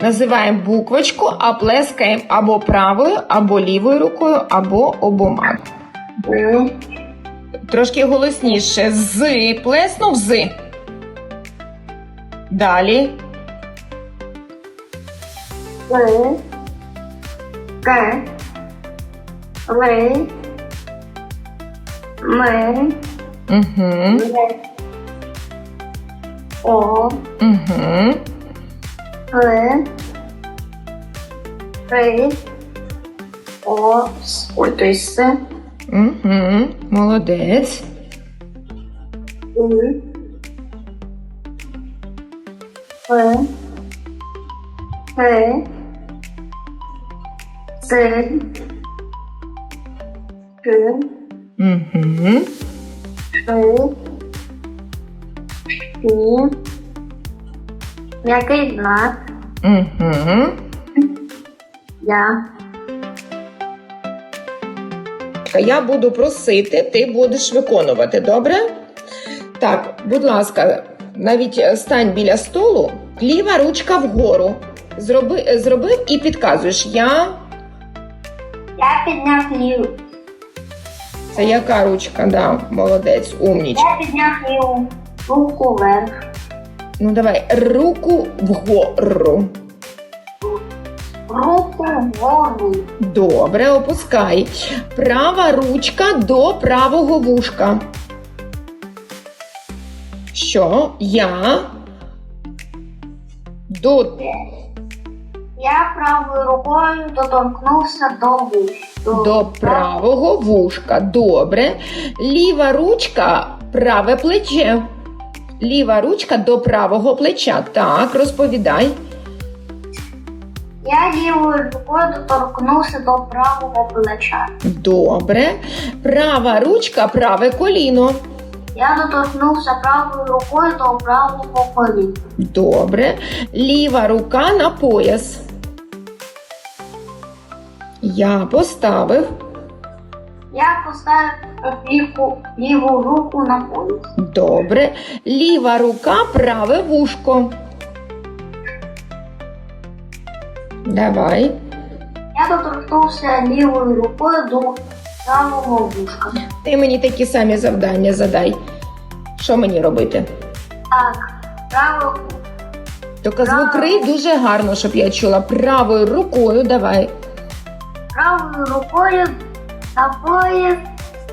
Називаємо буквочку, а плескаємо або правою, або лівою рукою, або обома. Б, Трошки голосніше. З плеснув з. Далі. Л, К, Л, М, Угу. О, Угу. Л, Р, О. Ой, то есть С, Угу. Молодець. И, П, П, С, К, Угу. Ш, Пі, м'який знак, Угу. я, Я буду просити, ти будеш виконувати, добре? Так, будь ласка, навіть стань біля столу, ліва ручка вгору. Зроби, зробив і підказуєш. Я. я підняв ліву, Це яка ручка? Да, молодець, умніч. я підняв ліву руку вверх, Ну давай, руку вгору. руку вгору, Добре, опускай. Права ручка до правого вушка. Що? Я. До я правою рукою доторкнувся до вуш. До правого вушка. Добре. Ліва ручка, праве плече. Ліва ручка до правого плеча. Так, розповідай. Я лівою рукою доторкнувся до правого плеча. Добре. Права ручка, праве коліно. Я доторкнувся правою рукою до правого коліна. Добре. Ліва рука на пояс. Я поставив. Я поставив ліву, ліву руку на пояс. Добре. Ліва рука, праве вушко. Давай. Я доторкнувся лівою рукою до правого вушка. Ти мені такі самі завдання задай. Що мені робити? Так, правою, Тільки звукри дуже гарно, щоб я чула. Правою рукою давай. правою рукою на пояс,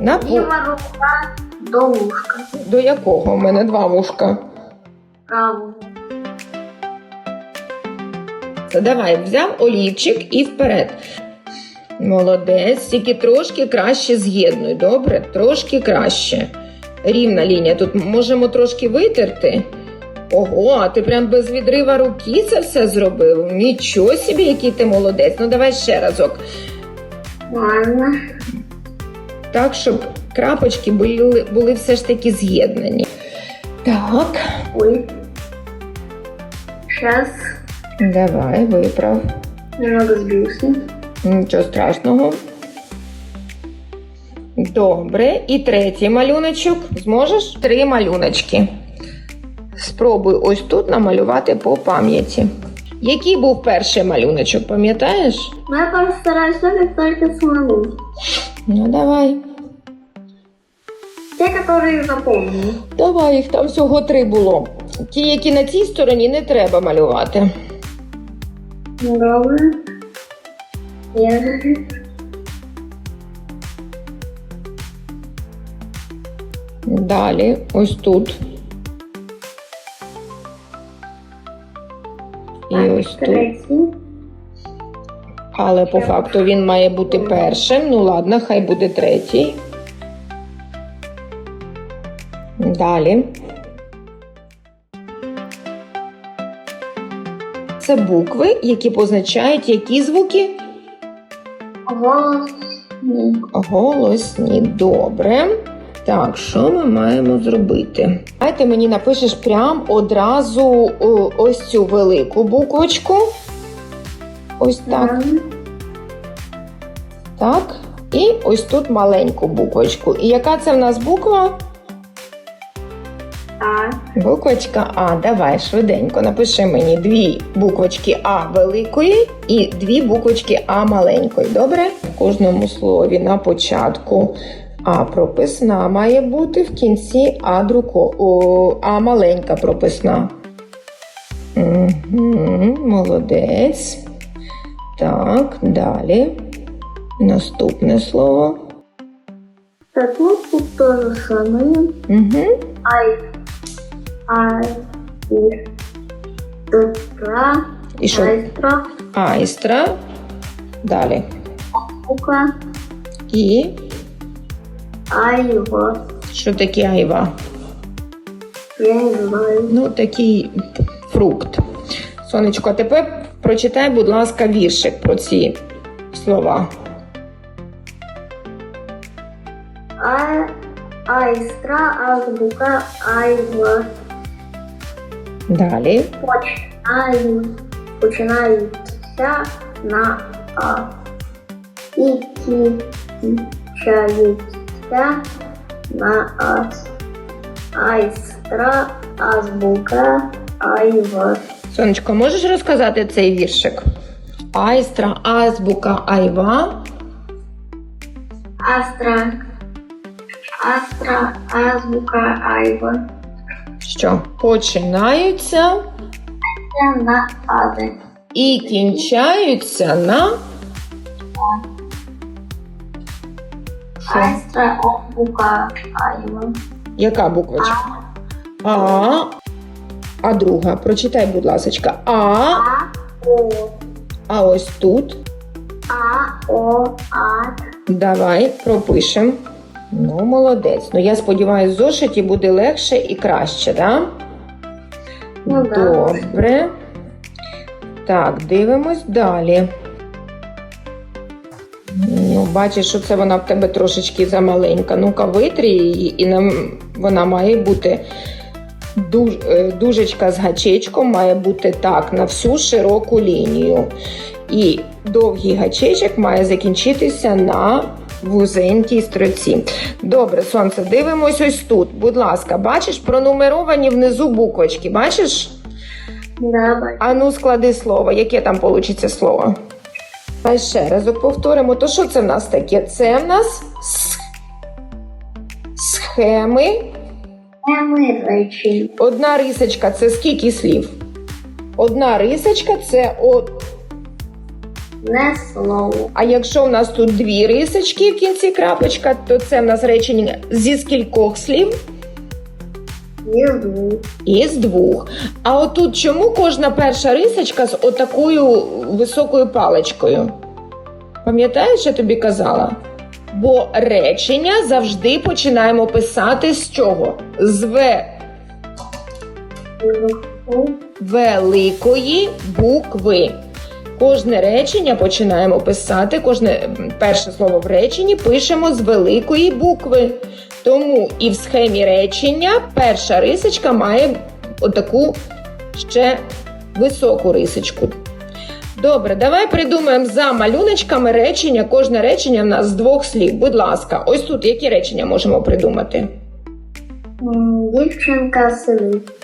На по... ліва рука до вушка. До якого? У мене два вушка. Правого. Це давай, взяв олівчик і вперед. Молодець, тільки трошки краще з'єднуй, добре? Трошки краще. Рівна лінія. Тут можемо трошки витерти. Ого, а ти прям без відрива руки це все зробив. Нічого собі, який ти молодець. Ну давай ще разок. Ладно. Так, щоб крапочки були, були все ж таки з'єднані. Так, Ой. Сейчас давай, виправ. немного сбился. Нічого страшного. Добре. І третій малюночок. Зможеш? Три малюночки. Спробуй ось тут намалювати по пам'яті. Який був перший малюночок, пам'ятаєш? Я постараюсь только только самому. Ну, давай. Те, которые запомнил. Давай, їх там всього три було. Ті, які на цій стороні, не треба малювати. Добре. Я Далі, ось тут. І ось тут. Але по факту він має бути першим. Ну ладно, хай буде третій. Далі. Це букви, які позначають які звуки? Голос. Ні. Голосні. Добре. Так, що ми маємо зробити? Давайте мені напишеш прям одразу ось цю велику буквочку. Ось так. Ладно. Так. Ось тут маленьку буквочку. І яка це в нас буква? А. Буквочка А. Давай швиденько напиши мені дві буквочки А великої і дві буквочки А маленької. Добре? В кожному слові на початку А прописна має бути в кінці А друко. О, А маленька прописна. Угу, молодець. Так, далі. Наступне слово. Так, ну тут то же самое. Угу. Ай. Ай. Тутра. І що? Айстра. Айстра. Далі. Бука. І Айва. що таке айва? Я не знаю. Ну, такий фрукт. Сонечко, а тепер прочитай, будь ласка, віршик про ці слова. Айстра. Азбука. Айва. Далі. Починаю. Починаються на А. І кінчаються на А. Айстра. Азбука. Айва. Сонечко, можеш розказати цей віршик? Айстра, азбука, айва. Астра. Астра. Азбука. Айва. Що? Починаються Це на Аде. і кінчаються на. Що? Астра. Азбука. Айва. Яка буквочка? А. А друга. Прочитай, будь ласка. А. А. О. А ось тут. А. О. А. Давай пропишемо. Ну, молодець. Ну, я сподіваюся, зошиті буде легше і краще, да? Ну, да. Добре. Так, дивимось далі. Ну, бачиш, що це вона в тебе трошечки замаленька. Ну-ка, витрі її, і нам вона має бути дуж, е, дужечка з гачечком має бути так на всю широку лінію. І довгий гачечок має закінчитися на вузенькій строці. Добре, сонце, дивимось ось тут. Будь ласка, бачиш пронумеровані внизу буквочки. Бачиш? Да. А ну склади слово. Яке там получиться слово? Давай ще разок повторимо. То що це в нас таке? Це в нас схеми. Одна рисочка це скільки слів? Одна рисочка це от. Не слово. А якщо в нас тут дві рисочки в кінці крапочка, то це в нас речення зі скількох слів? Їду. Із двох. А отут чому кожна перша рисочка з отакою високою паличкою? Пам'ятаєш, я тобі казала? Бо речення завжди починаємо писати з чого? З В великої букви. Кожне речення починаємо писати, кожне перше слово в реченні пишемо з великої букви. Тому і в схемі речення перша рисочка має отаку ще високу рисочку. Добре, давай придумаємо за малюночками речення. Кожне речення в нас з двох слів. Будь ласка, ось тут які речення можемо придумати? Дівчинка сидить.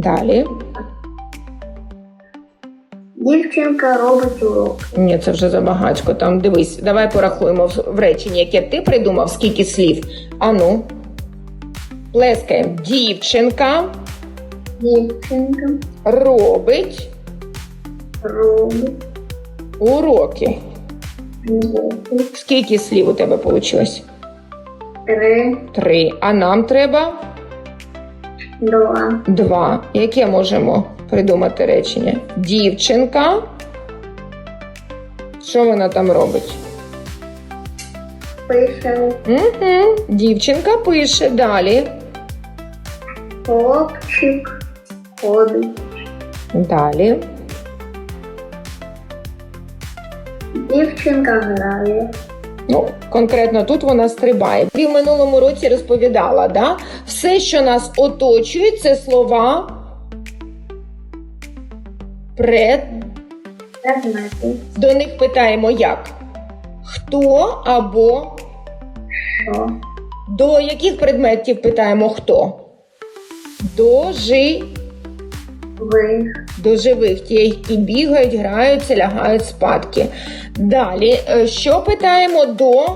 Далі. Дівчинка робить урок. Ні, це вже забагатько. Там дивись, давай порахуємо в в реченні, яке ти придумав, скільки слів. Ану. Плескаємо. Дівчинка Дівчинка робить робить уроки. уроки. Скільки слів у тебе вийшло? Три, Три. А нам треба два. два. Яке можемо придумати речення? Дівчинка. Що вона там робить? Пише Угу. Дівчинка пише далі. хлопчик ходить. Далі. Дівчинка грає. Ну, конкретно тут вона стрибає. Ти в минулому році розповідала, да? все, що нас оточує, це слова пред. До них питаємо як? Хто або Що? До яких предметів питаємо хто? До жи. Ви. До живих, ті, які бігають, граються, лягають спадки. Далі, е, що питаємо до,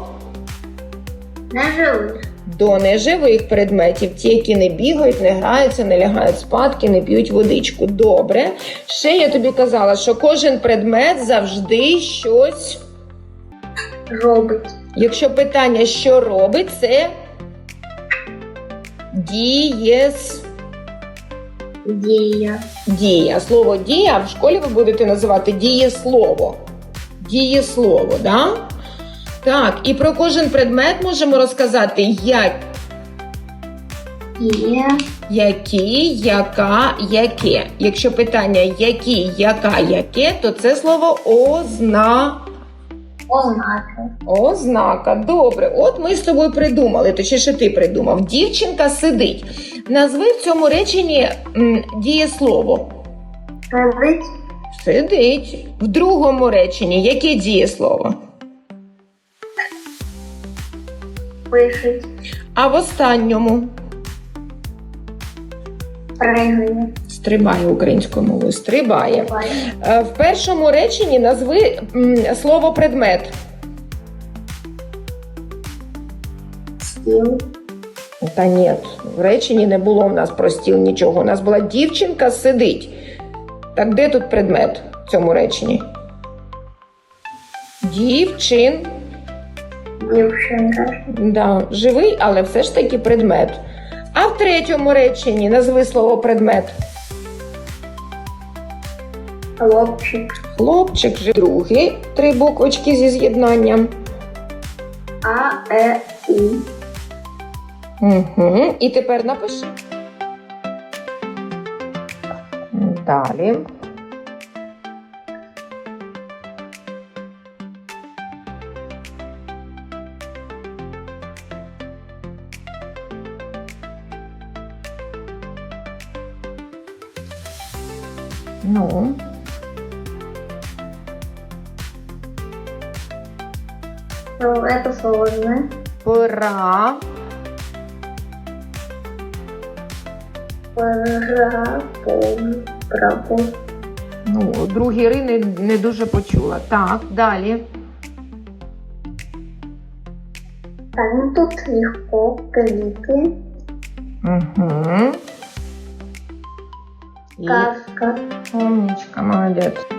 Неживих. до неживих предметів, ті, які не бігають, не граються, не лягають спадки, не п'ють водичку. Добре. Ще я тобі казала, що кожен предмет завжди щось. Робить. Якщо питання, що робить, це дієс. Дія. Дія. Слово дія в школі ви будете називати дієслово. Дієслово, да? Так, і про кожен предмет можемо розказати, як, Є. які, яка, яке. Якщо питання які, яка, яке, то це слово озна. Ознаки. Ознака. Добре, от ми з тобою придумали, точніше ти придумав. Дівчинка сидить. Назви в цьому реченні м, дієслово. Сидить. Сидить. В другому реченні яке дієслово? Пишить. А в останньому Пригає. стрибає українською мовою. Стрибає. Е, В першому реченні назви м, слово предмет. Стіл. Та ні, в реченні не було в нас про стіл нічого. У нас була дівчинка сидить. Так де тут предмет в цьому реченні? Дівчин. Дівчинка. Да, живий, але все ж таки предмет. А в третьому реченні назви слово предмет. Хлопчик. Хлопчик, жив. другий три буквочки зі з'єднанням. А, Е, І. Угу. І тепер напиши. Далі. Ну, другий ри не, не дуже почула. Так, далі. Так, ну тут легко. Квіти. Угу. Казка. умничка, молодець.